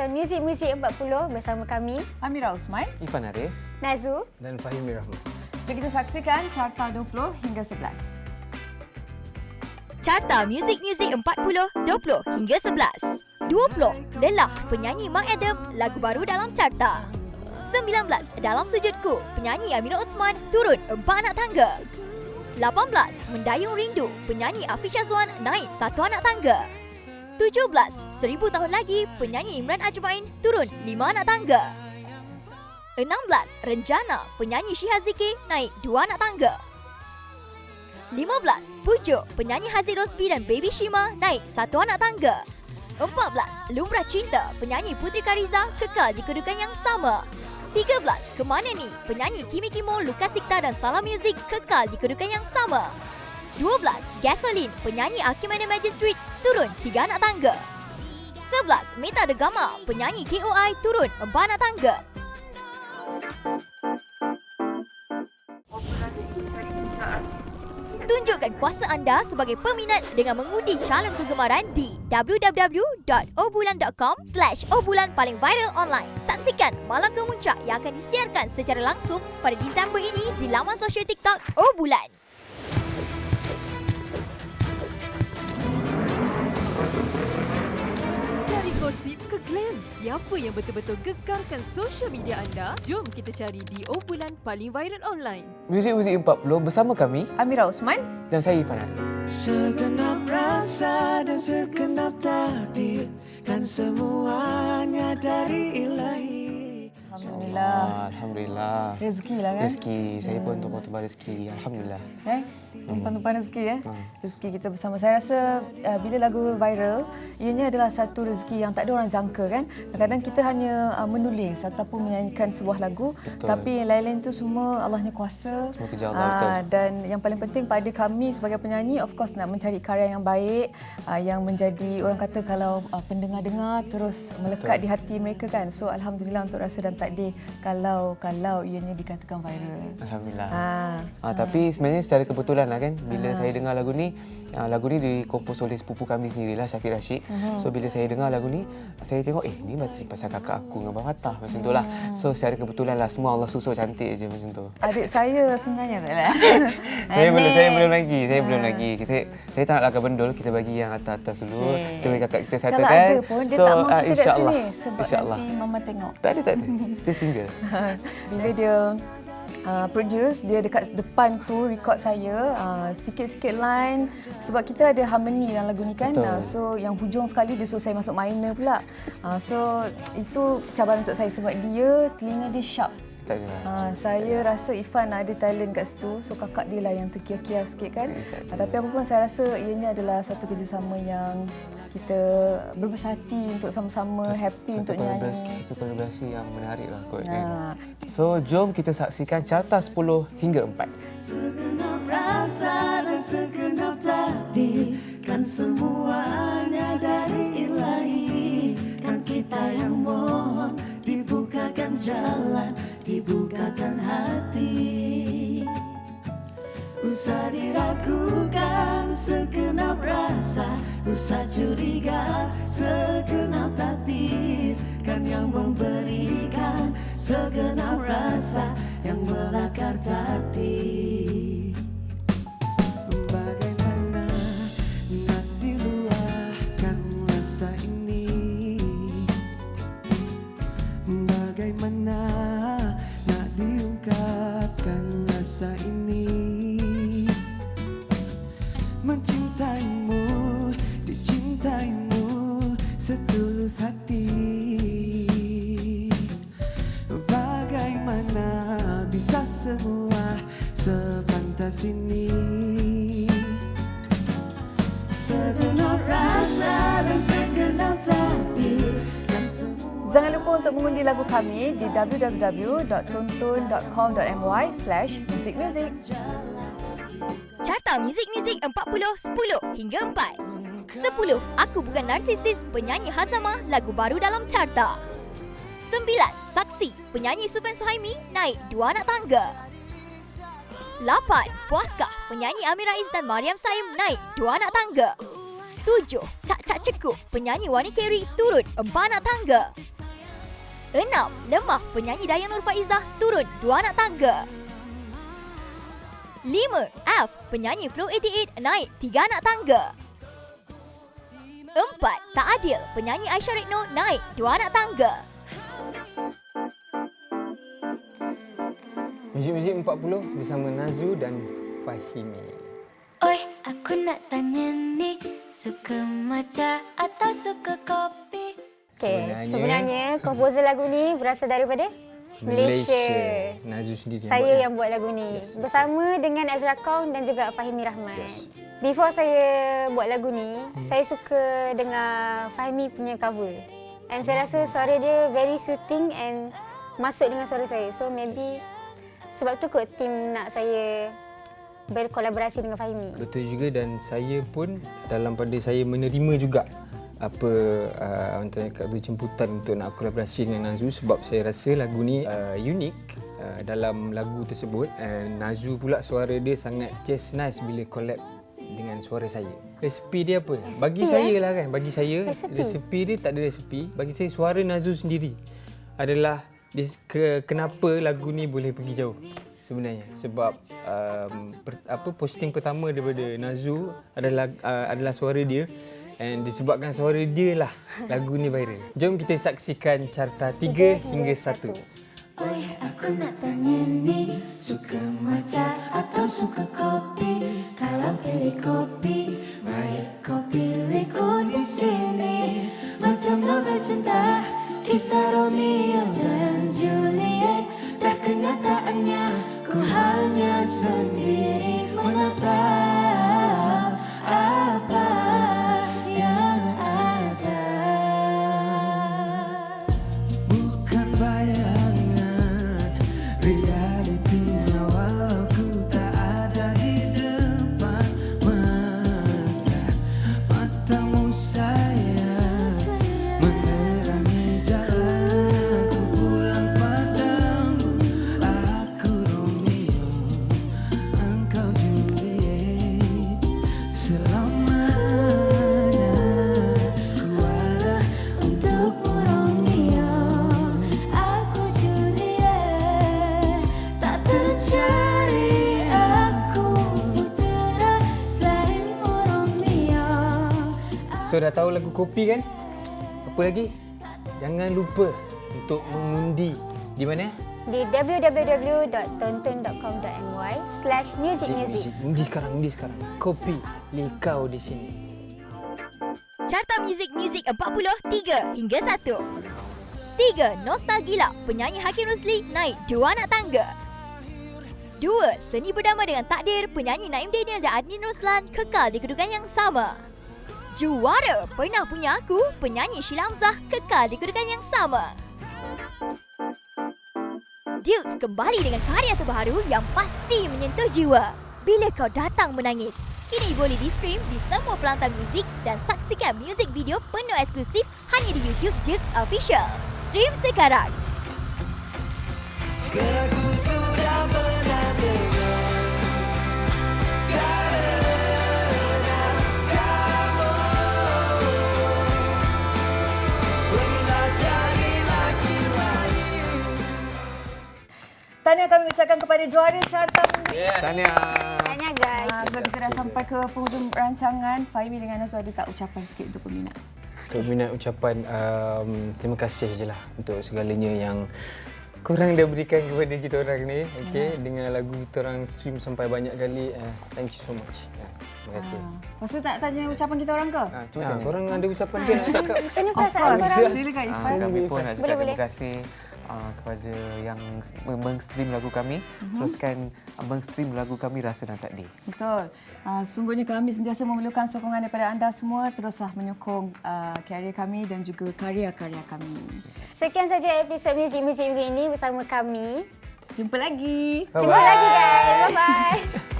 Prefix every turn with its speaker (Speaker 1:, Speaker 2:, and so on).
Speaker 1: menonton Muzik Muzik 40 bersama kami,
Speaker 2: Amira Usman.
Speaker 3: Ifan Haris.
Speaker 1: Nazu.
Speaker 4: dan Fahimi Rahman.
Speaker 2: Jom kita saksikan carta 20 hingga 11.
Speaker 5: Carta Music Music 40, 20 hingga 11. 20. Lelah penyanyi Mak Adam lagu baru dalam carta. 19. Dalam sujudku penyanyi Amira Osman turun 4 anak tangga. 18. Mendayung rindu penyanyi Afiq Syazwan naik satu anak tangga. 17. Seribu tahun lagi penyanyi Imran Ajmain turun 5 anak tangga. 16. Renjana penyanyi Syihah Zikir naik 2 anak tangga. 15. Pujuk penyanyi Haziq Rosbi dan Baby Shima naik satu anak tangga. 14. Lumrah Cinta penyanyi Putri Kariza kekal di kedudukan yang sama. 13. Kemana ni penyanyi Kimi Kimo, Lukas Sikta dan Salam Music kekal di kedudukan yang sama. 12. Gasoline penyanyi Hakim and the Magistrate turun 3 anak tangga. 11. Meta The Gama penyanyi KOI turun 4 anak tangga. Tunjukkan kuasa anda sebagai peminat dengan mengundi calon kegemaran di www.obulan.com slash obulan paling viral online. Saksikan Malam Kemuncak yang akan disiarkan secara langsung pada Disember ini di laman sosial TikTok Obulan.
Speaker 6: Gosip ke glam, siapa yang betul-betul gegarkan sosial media anda? Jom kita cari di obrolan paling viral online.
Speaker 3: Muzik Muzik 40 bersama kami
Speaker 2: Amira Usman.
Speaker 3: dan saya Ifan Haris.
Speaker 7: Segenap rasa dan segenap takdir Kan semuanya dari ilahi
Speaker 2: Alhamdulillah.
Speaker 3: Ah, Alhamdulillah.
Speaker 2: Rezeki lah kan?
Speaker 3: Rezeki. Saya pun tumpah-tumpah rezeki. Alhamdulillah.
Speaker 2: Eh? Tumpang-tumpang rezeki eh.
Speaker 3: Hmm.
Speaker 2: Rezeki kita bersama. Saya rasa uh, bila lagu viral, ianya adalah satu rezeki yang tak ada orang jangka kan. Kadang-kadang kita hanya uh, menulis ataupun menyanyikan sebuah lagu,
Speaker 3: Betul.
Speaker 2: tapi yang lain-lain tu semua Allah ni kuasa.
Speaker 3: Semua kerja Allah,
Speaker 2: Ah,
Speaker 3: betul.
Speaker 2: dan yang paling penting pada kami sebagai penyanyi of course nak mencari karya yang baik uh, yang menjadi orang kata kalau uh, pendengar-dengar terus melekat
Speaker 3: Betul.
Speaker 2: di hati mereka kan. So alhamdulillah untuk rasa dan takdir kalau kalau ianya dikatakan viral.
Speaker 3: Alhamdulillah.
Speaker 2: Ah.
Speaker 3: Ah, tapi sebenarnya secara kebetulan lah kan. Bila saya dengar lagu ni ah, lagu ni dikompos oleh sepupu kami sendirilah Syafiq Rashid. So bila saya dengar lagu ni saya tengok eh ni masih pasal kakak aku dengan Abang Fatah macam tu lah. So secara kebetulan lah semua Allah susun cantik je macam tu.
Speaker 2: Adik saya sebenarnya tak lah.
Speaker 3: saya belum saya belum lagi saya belum lagi. Saya saya tak nak lakar bendul kita bagi yang atas-atas dulu.
Speaker 2: Okey.
Speaker 3: kita bagi kakak kita satu
Speaker 2: Kalau
Speaker 3: kan?
Speaker 2: ada pun dia tak mau
Speaker 3: ah,
Speaker 2: cerita kat sini sebab nanti mama tengok.
Speaker 3: tak ada tak ada. Kita single.
Speaker 2: Bila dia uh, produce dia dekat depan tu record saya uh, sikit-sikit line. Sebab kita ada harmony dalam lagu ni kan.
Speaker 3: Betul.
Speaker 2: uh, so yang hujung sekali dia suruh saya masuk minor pula. Uh, so itu cabaran untuk saya sebab dia telinga dia sharp
Speaker 3: tak ada
Speaker 2: Uh, saya rasa Ifan ada talent kat situ so kakak dia lah yang terkiar-kiar sikit kan uh, tapi apa pun saya rasa ianya adalah satu kerjasama yang kita berbesar hati untuk sama-sama happy untuk
Speaker 3: kolaborasi,
Speaker 2: nyanyi
Speaker 3: satu kolaborasi yang menarik lah kot kan.
Speaker 2: Ah.
Speaker 3: So jom kita saksikan carta 10 hingga 4.
Speaker 7: Segenap rasa dan segenap takdir Kan semuanya dari Dibukakan hati. Usah diragukan segenap rasa Usah curiga segenap takdir. Kan yang memberikan segenap rasa Yang melakar takdir. Bagaimana nak diluahkan rasa ini? Bagaimana rasa ini. Mencintaimu, dicintaimu setulus hati. Bagaimana bisa semua sepantas ini
Speaker 2: Jangan lupa untuk mengundi lagu kami di www.tonton.com.my slash musicmusic.
Speaker 5: Carta Music Music 40 10 hingga 4. 10. Aku bukan narsisis penyanyi Hazamah lagu baru dalam carta. 9. Saksi penyanyi Sufian Suhaimi naik dua anak tangga. 8. Puaskah penyanyi Amira Is dan Mariam Saim naik dua anak tangga. 7. Cak Cak Cekuk, penyanyi Wani Kerry turun empat anak tangga. 6. Lemah, penyanyi Dayang Nur Faizah turun dua anak tangga. 5. F, penyanyi Flow 88 naik tiga anak tangga. 4. Tak Adil, penyanyi Aisyah Rekno naik dua anak tangga.
Speaker 4: Muzik-muzik 40 bersama Nazu dan Fahimi.
Speaker 8: Oi, aku nak tanya ni Suka matcha atau suka kopi?
Speaker 1: Okay,
Speaker 4: Sebenarnya-
Speaker 1: sebenarnya komposer lagu ni berasal daripada Malaysia.
Speaker 4: Nazu sendiri yang
Speaker 1: Saya
Speaker 4: buat.
Speaker 1: yang buat lagu ni bersama dengan Ezra Kong dan juga Fahimi Rahman. Before saya buat lagu ni,
Speaker 4: Hmm.
Speaker 1: saya suka dengar Fahimi punya cover. And saya rasa suara dia very soothing and masuk dengan suara saya. So maybe sebab tu kot tim nak saya berkolaborasi dengan Fahimi.
Speaker 4: Betul juga dan saya pun dalam pada saya menerima juga apa uh, orang cakap tu jemputan untuk nak kolaborasi dengan Nazu sebab saya rasa lagu ni uh, unik uh, dalam lagu tersebut and Nazu pula suara dia sangat just nice bila collab dengan suara saya. Resepi dia apa? Resepi, bagi
Speaker 1: eh?
Speaker 4: saya lah kan, bagi saya
Speaker 1: Resepi?
Speaker 4: resepi dia tak ada resepi. Bagi saya suara Nazu sendiri adalah ke, kenapa lagu ni boleh pergi jauh sebenarnya sebab um, per, apa posting pertama daripada Nazu adalah uh, adalah suara dia and disebabkan suara dia lah lagu ni viral. Jom kita saksikan carta 3 hingga 1.
Speaker 8: Oi, aku nak tanya ni Suka matcha atau suka kopi? Kalau pilih kopi,
Speaker 4: So dah tahu lagu kopi kan? Apa lagi? Jangan lupa untuk mengundi di mana?
Speaker 1: Di www.tonton.com.my slash musicmusic.
Speaker 4: Undi sekarang, undi sekarang. Kopi likau di sini.
Speaker 5: Carta Muzik Muzik 40 3 hingga 1. 3. Nostalgila, penyanyi Hakim Rusli naik dua anak tangga. 2. Seni berdamai dengan takdir, penyanyi Naim Daniel dan Adnin Roslan kekal di kedudukan yang sama. Juara, pernah punya aku, penyanyi Sheila Hamzah kekal di kedudukan yang sama. Dukes kembali dengan karya terbaru yang pasti menyentuh jiwa. Bila kau datang menangis. Kini boleh di-stream di semua pelantar muzik dan saksikan muzik video penuh eksklusif hanya di YouTube Dukes Official. Stream sekarang.
Speaker 2: Tahniah kami ucapkan kepada juara carta minggu
Speaker 3: Tahniah.
Speaker 1: Tanya guys.
Speaker 2: Ah, so kita dah sampai ke penghujung rancangan. Fahimi dengan Nazu ada tak ucapan sikit untuk peminat?
Speaker 4: Untuk minat ucapan um, terima kasih je lah untuk segalanya yang korang dah berikan kepada kita orang ni. Okay, dengan lagu kita orang stream sampai banyak kali. Uh, thank you so much. Yeah, terima kasih.
Speaker 2: Lepas tu tak tanya ucapan kita orang ke?
Speaker 3: Ah, tu
Speaker 4: Ha,
Speaker 3: tanya.
Speaker 4: korang ada ucapan ke nak cakap?
Speaker 2: Of
Speaker 1: perasaan
Speaker 2: course.
Speaker 1: korang?
Speaker 2: Silakan
Speaker 3: Ah,
Speaker 2: Ifan.
Speaker 3: kami pun nak cakap terima kasih uh, kepada yang meng- meng-stream lagu kami.
Speaker 2: Mhm.
Speaker 3: Teruskan uh, meng-stream lagu kami Rasa dan Takdir.
Speaker 2: Betul. Uh, sungguhnya kami sentiasa memerlukan sokongan daripada anda semua. Teruslah menyokong uh, karya kami dan juga karya-karya kami.
Speaker 1: Sekian saja episod Music Music minggu ini bersama kami.
Speaker 2: Jumpa lagi.
Speaker 1: Jumpa lagi guys. Bye-bye.